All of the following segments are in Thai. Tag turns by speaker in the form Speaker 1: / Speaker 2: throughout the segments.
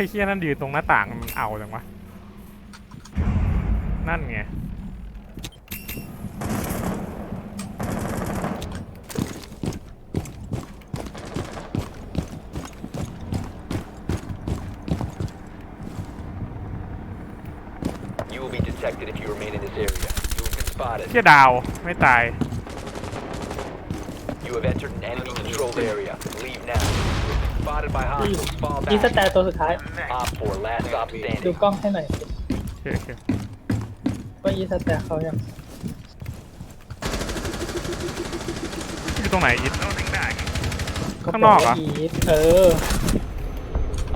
Speaker 1: อ้เหี้ยนั่นยืนตรงหน้าต่างมันเอาจังวะ นั่นไง
Speaker 2: You will be detected if you remain in this area. You have been spotted.
Speaker 1: เหี้ยดาวไม่ตาย
Speaker 2: You have entered an enemy controlled area. Leave now. You have been spotted by hostiles. Fall
Speaker 3: อีส
Speaker 2: back.
Speaker 3: แตร์ตัวสุดท้าย
Speaker 2: Op 4, last stop
Speaker 3: ดู
Speaker 2: standing.
Speaker 3: กล้องให้หน่อยสิ
Speaker 1: โอเคโอเค
Speaker 3: ว่าอีสแตร์เขายัง
Speaker 1: อยู่ตรงไหนอิท
Speaker 3: เขา
Speaker 1: ข้างนอกเหรอ
Speaker 3: บว่าอีสเออ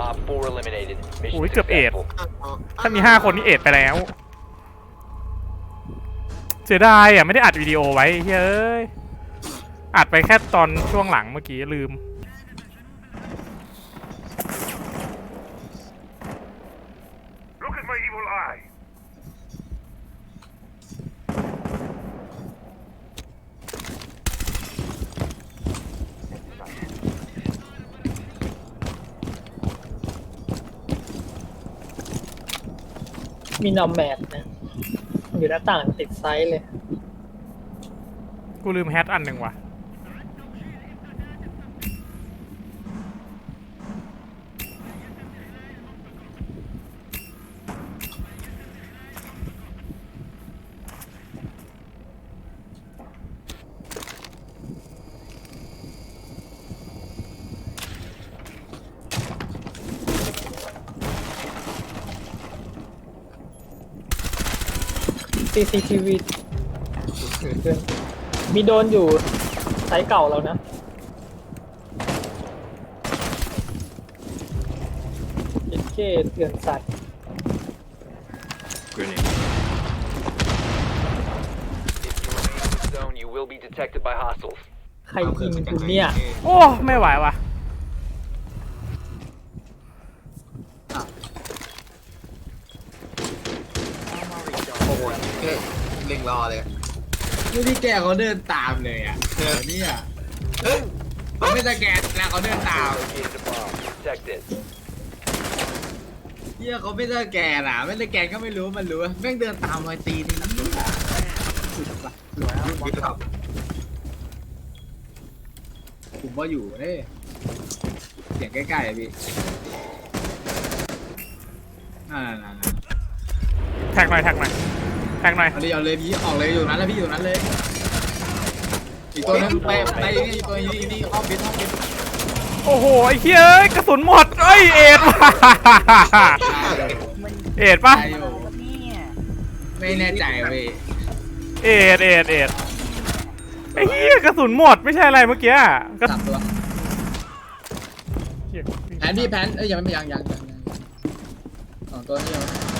Speaker 2: Op 4 eliminated. Mission
Speaker 1: อุ้ยเกือบเอ็ด
Speaker 2: successful.
Speaker 1: ถ้ามีห้าคนนี่เอ็ดไปแล้ว เสียดายอะ ไม่ได้อัดวิดีโอไว้เฮ้ย อัดไปแค่ตอนช่วงหลังเมื่อกี้ลืม
Speaker 3: มีนอมแมทนะ อยู่หน้าต่างติดไซส์เลย
Speaker 1: กูลืมแฮตอันหนึ่งว่ะ
Speaker 3: CCTV มีโดนอยู่ไซส์เก่าแล้วนะเอ็เคเถื่อนสัตว์
Speaker 2: If you remain in this zone, you will be detected by hostiles.
Speaker 3: ใครยิงกูเนี่ย
Speaker 1: โอ้ ไม่ไหวว่ะ
Speaker 4: โอ้โหเฮ้ยเล็งรอเลย ดูที่แกเขาเดินตามเลยอะเธอเนี่ยเฮ้ยเขาไม่สแกนแล้วเขาเดินตาม
Speaker 2: Located a bomb. Protect it.
Speaker 4: เฮียเขาไม่สแกนอะ ไม่สแกนก็ไม่รู้มันรู้แม่งเดินตามรอยตีนนี่สุดปะครับผมว่าอยู่เฮ้ยเสียงใกล้ๆอะพี่นั่นๆ
Speaker 1: แท็กหน่อยแท็กหน่อย แท็กหน่อย
Speaker 4: ๆเอาเลยเอาเลยพี่ออกเลยอยู่นั้นแล้วพี่อยู่นั้นเลยอีกตัวนึงไปไปนี่อีกตัวนี้นี่ห้องบิดห้องบิด
Speaker 1: โอ้โหไอ้เหี้ยเอ้ยกระสุนหมดเอ้ยเอ็ดว่ะเอ็ดปะ
Speaker 4: ได้อยู่ไม่แน่ใจเว้ย
Speaker 1: เอ็ดเอ็ดเอ็ดไอ้เหี้ยกระสุนหมดไม่ใช่อะไรเมื่อกี้กระ
Speaker 4: สามตัว
Speaker 1: เหี้ย
Speaker 4: แผนพี่แผนเอ้ยยังไม่ยังยังยังยังสองตัวนี้ยัง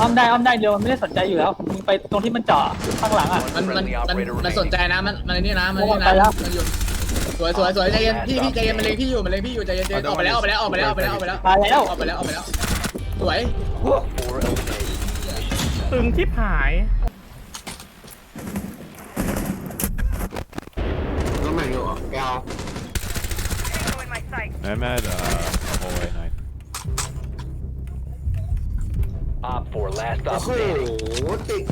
Speaker 3: อ้อมได้อ้อมได้เดียวมันไม่ได้สนใจอยู่แล้วมึงไปตรงที่มันเจาะข้างหลังอะ
Speaker 4: มันมันมันมันสนใจนะมันมันไอ้นี่นะมัน
Speaker 3: โอ้
Speaker 4: นี่
Speaker 3: ไปแล้
Speaker 4: นะ
Speaker 3: ว
Speaker 4: มันอยู่สวยสวยสวยใจเย็นพี่พี่ใจเย็นมันเล็งพี่อยู่มันเล็งพี่อยู่ใจเย็นใจเย็นออกไปแล้วออกไปแล้วออกไปแล้วออกไปแล้วออกไปแล้ว
Speaker 3: มาแล้ว
Speaker 4: ออกไปแล้วออกไปแล้วสวย
Speaker 2: Op 4 eliminated.
Speaker 1: ตึงที่หาย
Speaker 4: ต้องไหนอยู่อะแกเอา
Speaker 5: I'm at uh, hallway nine.
Speaker 2: Op 4, last
Speaker 4: โอ้
Speaker 2: stop
Speaker 4: โห
Speaker 2: standing.
Speaker 4: ติด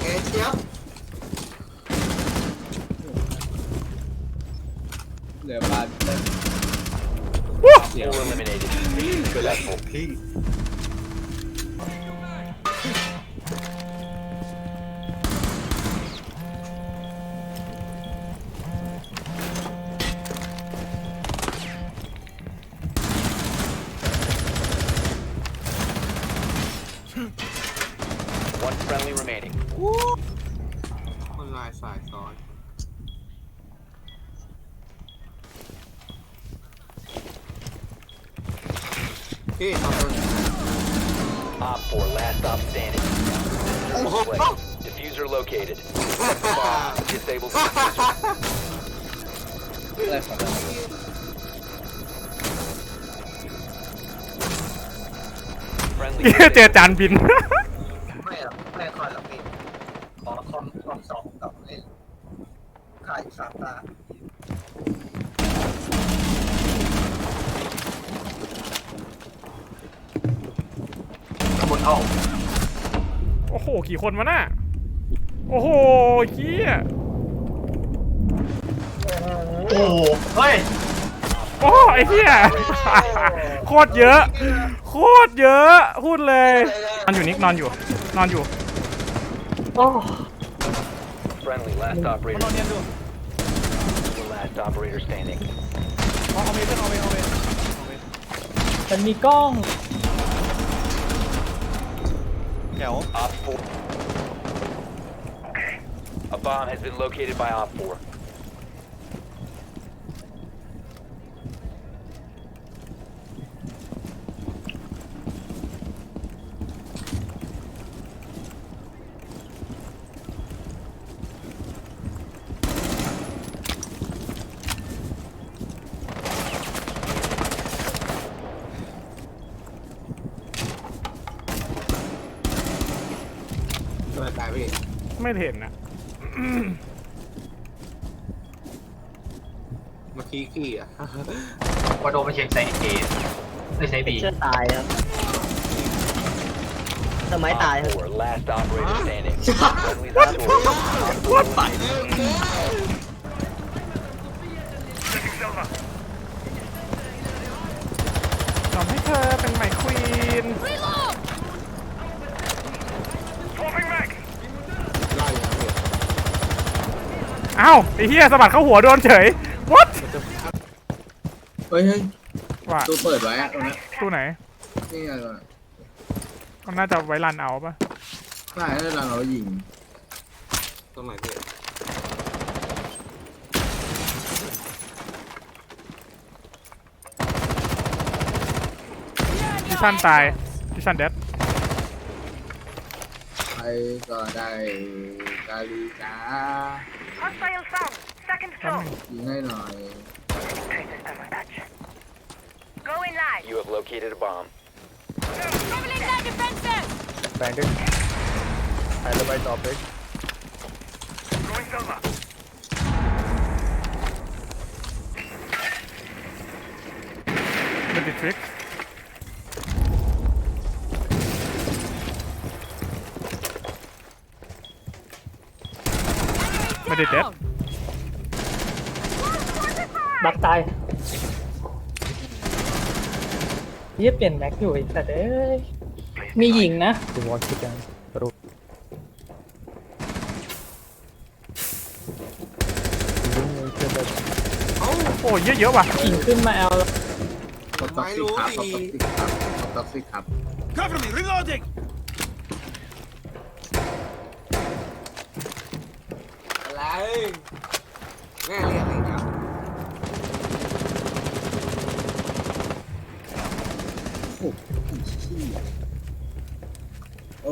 Speaker 4: เอเชียบเหลือบาท
Speaker 2: Op 4 eliminated. Mission successful. One
Speaker 4: พี่ขอบคุณ
Speaker 2: Op 4, last stop standing. Place. Diffuser located. Set the bomb. Disable the diffuser.
Speaker 4: อะไรครับ
Speaker 2: Friendly
Speaker 1: เจอจานบิน
Speaker 6: ไม่หรอกไม่ค่อยหรอกพี่ขอคอมคอมสองกับเล่นขายอยู่สามตา เอ้า
Speaker 1: โอ้โห กี่คนวะน่ะ โอ้โหเฮีย
Speaker 6: โอ้โหเฮ้ย
Speaker 1: โอ้ไอ้เฮียโคตรเยอะ โคตรเยอะ พูดเลย นอนอยู่นิกนอนอยู่ นอนอยู่
Speaker 3: โอ้
Speaker 2: Friendly, last operator.
Speaker 5: นอนเนียนดู
Speaker 2: The last operator standing.
Speaker 5: เอาเอาเมย์เพื่อนเอาเมย์เอาเมย์
Speaker 3: มันมีกล้อง
Speaker 2: Op 4. A bomb has been located by Op 4.
Speaker 4: ทำไมตายพี่
Speaker 1: ไม่เห็นนะ
Speaker 4: เมื่อกี้ขี้อะ
Speaker 6: ว่าโดนมาเช็คไซเอไม่ใช่บี
Speaker 7: เชื่อตายครับสมัยตายครับ
Speaker 2: Op 4, last operator standing. Friendly's last
Speaker 1: What the?
Speaker 8: Setting Selva.
Speaker 1: ทำให้เธอเป็นใหม่ควีน
Speaker 8: Swapping mag.
Speaker 4: ไล่ยังพี่
Speaker 1: อ้าวไอ้เฮียสะบัดเข้าหัวโดนเฉย what
Speaker 4: เฮ้ยเฮ้ย
Speaker 1: ว่า
Speaker 4: ตัวเปิดไว้อะตรงนั้น
Speaker 1: ตู้ไหน
Speaker 4: นี่ไงวะ
Speaker 1: ก็น่าจะไว้รันเอาปะ
Speaker 4: ใช่แล้วเรายิงตรงไหนพี่
Speaker 1: ดิชั่นตายดิชั่นเดด
Speaker 4: ใครก็ได้กาลีจ้า
Speaker 8: Hostile found. Second floor.
Speaker 4: ยิงให้หน่อย
Speaker 8: Going live.
Speaker 2: You have located a bomb.
Speaker 8: Going Selva.
Speaker 1: เป็นดิทริกไม่ได้เด็ด
Speaker 3: บักตายเยียเปลี่ยนแม็กอยู่อีกแต่เอ้ยมีหญิงนะ
Speaker 1: โอ้ยเยอะๆว่ะ
Speaker 3: หญิงขึ้นมาเอา
Speaker 4: ตบต็อกซิกครับตบต็อกซิกครับตบต็อกซิกครับ
Speaker 5: Cover me reloading
Speaker 4: อะไรแม่เรีย โอ้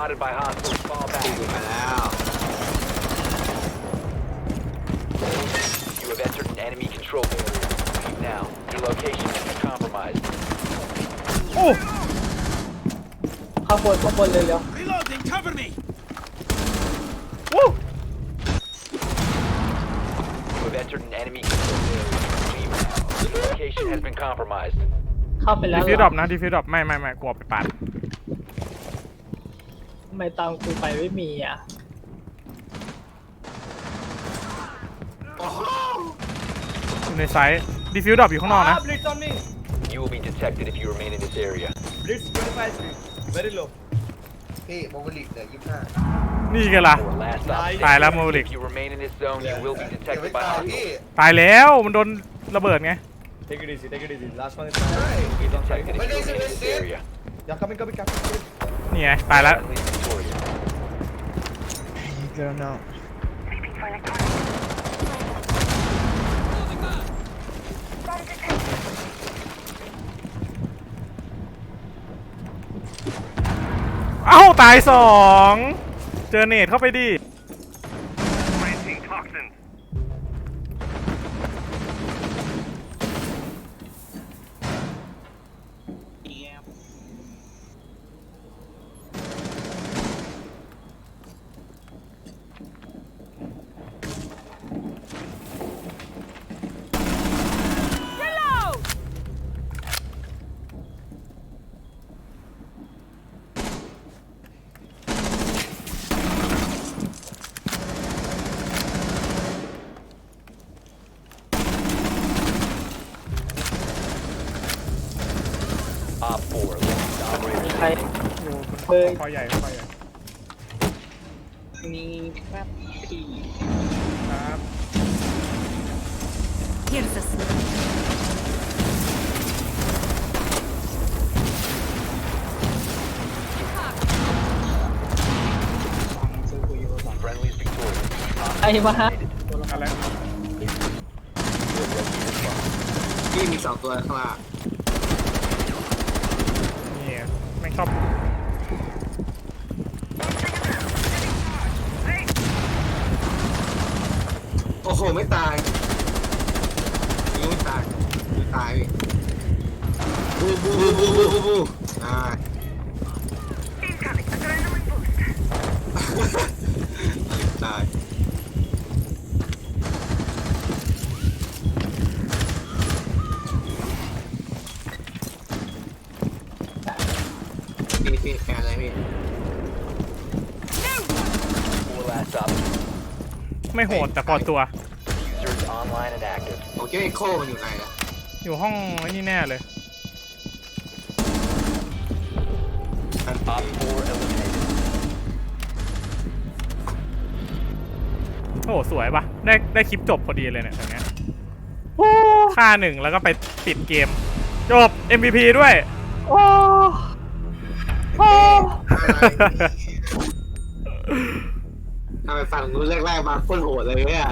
Speaker 2: spotted by hostiles. Fall
Speaker 4: ตี
Speaker 2: back.
Speaker 4: มาแล้ว
Speaker 2: You have entered an enemy control area. Leave now. Your location has been compromised.
Speaker 1: โอ้
Speaker 3: ข้างบนข้างบนเลยเร็ว
Speaker 5: reloading cover me
Speaker 1: โอ้
Speaker 2: You have entered an enemy control area. Leave now. Your location has been compromised.
Speaker 3: เข้าไปแล้
Speaker 1: ดี
Speaker 3: ว
Speaker 1: ฟิว
Speaker 3: เห
Speaker 1: ด
Speaker 3: ร
Speaker 1: ร
Speaker 3: อ
Speaker 1: อปนะดีฟิวดรอปไม่ไม่ไม่กลัวไปปาด
Speaker 3: ทำไมตามกูไปไม่มีอะ
Speaker 1: อยู่ในไซส์ดีฟิวดรอปอยู่ข้างนอกนะ
Speaker 5: blitz on me
Speaker 2: You will be detected if you remain in this area.
Speaker 5: blitz 25 speed very low
Speaker 6: พี่โมบิลิกเหลือยี่สิบห้า
Speaker 1: นี่กันล่ะ
Speaker 2: Or last
Speaker 5: Nice.
Speaker 2: stop.
Speaker 1: ตายแล้ว Maverick.
Speaker 2: If you remain in this zone, you will be
Speaker 6: เดี๋ยว
Speaker 2: detected
Speaker 6: ไม่
Speaker 2: by
Speaker 6: ตาย
Speaker 2: hostiles.
Speaker 6: พี่
Speaker 1: ตายแล้วมันโดนระเบิดไง
Speaker 5: take it easy take it easy last one is
Speaker 2: Be detected if you remain in this area.
Speaker 5: yeah coming coming coming
Speaker 1: นี่ไงตายแล้ว
Speaker 2: Friendly victorious.
Speaker 1: เอ้าตายสอง เจอเนตเข้าไปดิ
Speaker 2: Op 4, last operator
Speaker 9: ใคร
Speaker 1: อยู่บน
Speaker 9: เฮ้ย
Speaker 1: คอใหญ่คอใหญ่
Speaker 9: มีครับพี่
Speaker 1: ครับ
Speaker 10: Here's a sniper.
Speaker 9: ซื้อกูอยู่สอง
Speaker 2: Friendly's victorious. Op
Speaker 9: ไอ้วะฮะ
Speaker 1: อะไร
Speaker 11: พี่มีสองตัวข้างล่าง
Speaker 1: ไม่งชอบ
Speaker 11: โอ้โห ไม่ตายยิงไม่ตายยังตายพี่บูบูบูบูบูบูอ่าตายพี่พี่แฟนอะไรพี่
Speaker 2: 4 last op.
Speaker 1: ไม่โหดแต่พอตัว
Speaker 2: Diffuser is online and active.
Speaker 11: ผมคิดว่าไอ้โค้มันอยู่ไหนนะ
Speaker 1: อยู่ห้องไอ้นี่แน่เลย
Speaker 11: อัน
Speaker 2: Op 4 eliminated.
Speaker 1: โอ้โหสวยปะได้ได้คลิปจบพอดีเลยเนี่ยตรงเนี้ยค่าหนึ่งแล้วก็ไปปิดเกม จบ MVP ด้วย
Speaker 11: ทำไมฟังรู้แรกๆมาโคนรโหดเลยเนี่ย